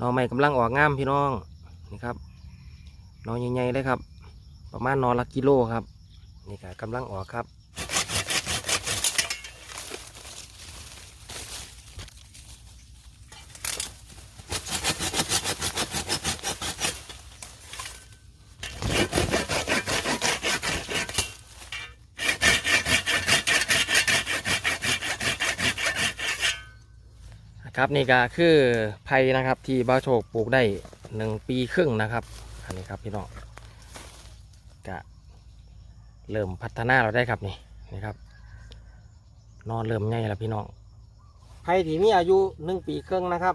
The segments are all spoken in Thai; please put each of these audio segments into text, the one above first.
นอใหม่กำลังออกงามพี่น้องนี่ครับนอใหญ่ๆเลยครับ ประมาณนอละกิโลครับนี่ครับกำลังออกครับ ครับนี่ก็คือไผ่นะครับที่บ้าโชคปลูกได้หนึ่งปีครึ่งนะครับ อันนี้ครับพี่น้องก็เริ่มพัฒนาเราได้ครับนี่นี่ครับ นอนเริ่มใหญ่แล้วพี่น้องไผ่ที่มีอายุหนึ่งปีครึ่งนะครับ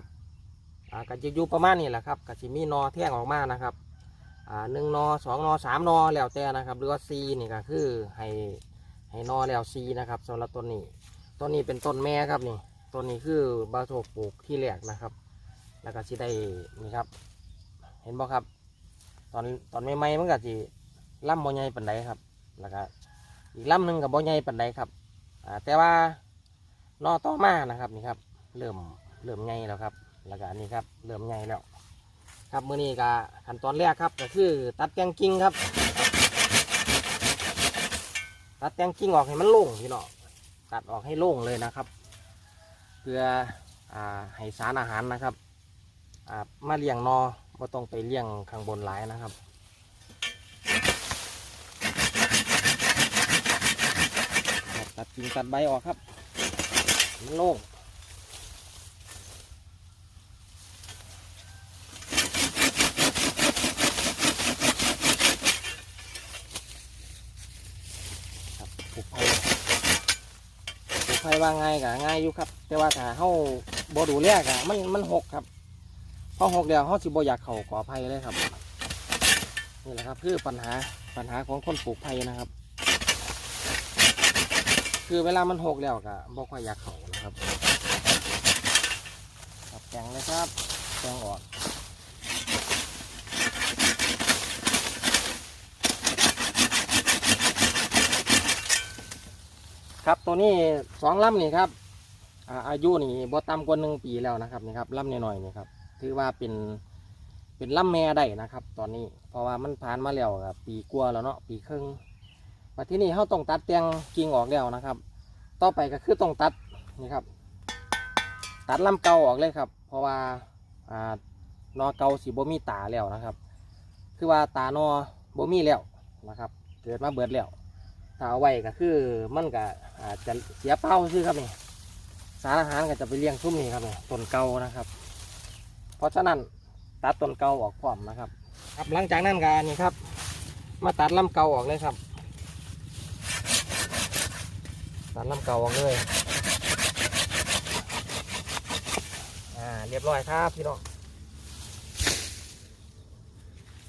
อ่าก็จะอยู่ประมาณนี้แหละครับก็จะมีนอแท่งออกมานะครับอ่าหนึ่งนอสองนอสามนอแล้วแต่นะครับ หรือว่าซีนี่ก็คือให้ให้นอแล้วซีนะครับสำหรับต้นนี้ต้นนี้เป็นต้นแม่ครับนี่ ตัวนี้คือบาโทกปลูกที่แรกนะครับ แล้วก็สิได้นี่ครับ เห็นบ่ครับ ตอนตอนใหม่ๆมันก็สิล่ำบ่ใหญ่ปานใดครับ แล้วก็อีกล่ำหนึ่งกับบ่ใหญ่ปานใดครับอ่าแต่ว่านอต่อมานะครับนี่ครับ เริ่มเริ่มใหญ่แล้วครับ แล้วก็อันนี้ครับเริ่มใหญ่แล้วครับมื้อนี้ก็ขั้นตอนแรกครับ ก็คือตัดแต่งกิ่งครับ ตัดแต่งกิ่งออกให้มันโล่งพี่น้องตัดออกให้โล่งเลยนะครับ เพื่ออให้สารอาหารนะครับมาเลี้ยงนอบ่ต้องไปเลี้ยงข้างบนหลายนะครับตัดกิ่งตัดใบออกครับโล่งครับปลูกไผ่ปลูก ไผว่าง่ายกะง่ายอยู่ครับ แต่ว่าถ้าเฮาบ่ดูแลกะมันมันหกครับพอหกแล้วเฮาสิบ่อยากเข้าก่อไผ่เลยครับนี่แหละครับคือปัญหาปัญหาของคนปลูกไผ่นะครับ คือเวลามันหกแล้วกะบ่ค่อยอยากเข้านะครับครับแกงเลยครับแกงออก ครับตัวนี้สองลำนี่ครับอาอายุนี่บ่ต่ำกว่าหนึ่งปีแล้วนะครับนี่ครับลำน้อยๆนี่ครับถือว่าเป็นเป็นลำแม่ได้นะครับ ตอนนี้เพราะว่ามันผ่านมาแล้วครับปีกว่าแล้วเนาะปีครึ่งมาที่นี่เขาต้องตัดแต่งกิ่งออกแล้วนะครับ ต่อไปก็คือต้องตัดนี่ครับ ตัดลำเก่าออกเลยครับ เพราะว่าอ่านอเก่าสีบ่มีตาแล้วนะครับ คือว่าตานอบ่มีแล้วนะครับ เกิดมาเบิดแล้วถ้าเอาไว้ก็คือมันก็ อาจจะเสียเป้าซื่อครับนี่สารอาหารก็จะไปเลี้ยงซุ้มนี่ครับนี่ต้นเก่านะครับ เพราะฉะนั้นตัดต้นเก่าออกพร้อมนะครับ ครับหลังจากนั้นก็นี่ครับ มาตัดลำเก่าออกเลยครับ ตัดลำเก่าออกเลยอ่าเรียบร้อยครับพี่น้อง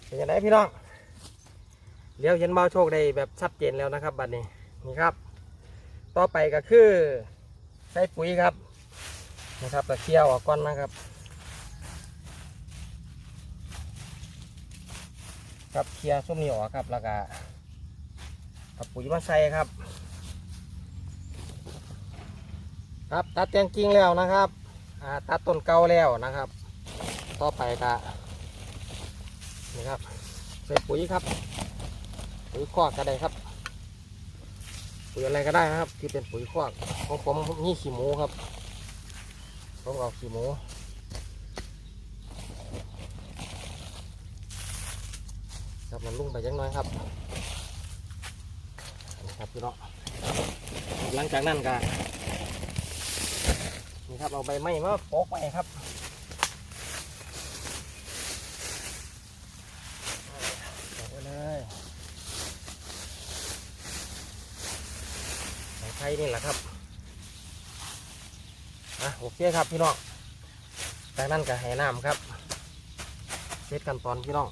เป็นยังไงพี่น้องเลี้ยวเห็นเบาโชคได้แบบชัดเจนแล้วนะครับบัดนี้นี่ครับ ต่อไปก็คือ ใส่ปุ๋ยครับนะครับตะเคียวออกก่อนนะครับ ครับเคลียร์ส้มนี่ออกครับแล้วก็เอาปุ๋ยมาใส่ครับ ครับตัดแตงกิ่งแล้วนะครับตัดต้นเก่าแล้วนะครับ ต่อไปก็นี่ครับใส่ปุ๋ยครับปุ๋ยคอกก็ได้ครับ ปุ๋ยอะไรก็ได้นะครับ ที่เป็นปุ๋ยคอกของผมนี่ขี้หมูครับผมเอาขี้หมูครับมันลุ่งไปจังน้อยครับนี่ครับพี่น้องหลังจากนั้นก็นี่ครับเอาใบไม้มาโปกไปครับโปกไปเลย ใส่ไข่นี่แหละครับอะโอเคครับพี่น้องจากนั้นก็ให้น้ำครับเสร็จกันตอนพี่น้อง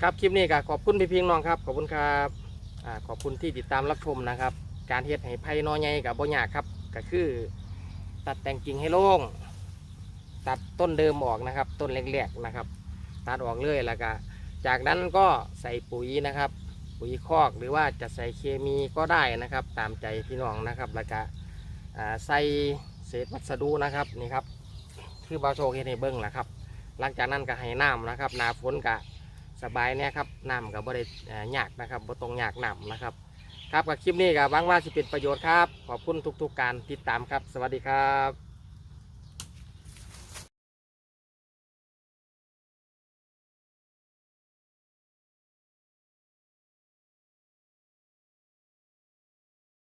ครับคลิปนี้ก็ขอบคุณพี่พิงน้องครับขอบคุณครับอ่าขอบคุณที่ติดตามรับชมนะครับ การเฮ็ดให้ไผ่นอใหญ่กับบ่ยากครับก็คือ ตัดแต่งกิ่งให้โล่งตัดต้นเดิมออกนะครับ ต้นเล็กๆนะครับ ตัดออกเลยแล้วก็จากนั้นก็ใส่ปุ๋ยนะครับ ปุ๋ยคอกหรือว่าจะใส่เคมีก็ได้นะครับ ตามใจพี่น้องนะครับแล้วก็ใส่เศษวัสดุนะครับนี่ครับ คือบาโชคเฮ็ดให้เบิ้งแหละครับ หลังจากนั้นก็ให้น้ำนะครับนาฝนก็สบายเนี่ยครับน้ำก็บ่ได้ยากนะครับบ่ต้องยากน้ำนะครับ ครับกับคลิปนี้ก็หวังว่าสิเป็นประโยชน์ครับ ขอบคุณทุกๆการติดตามครับ สวัสดีครับ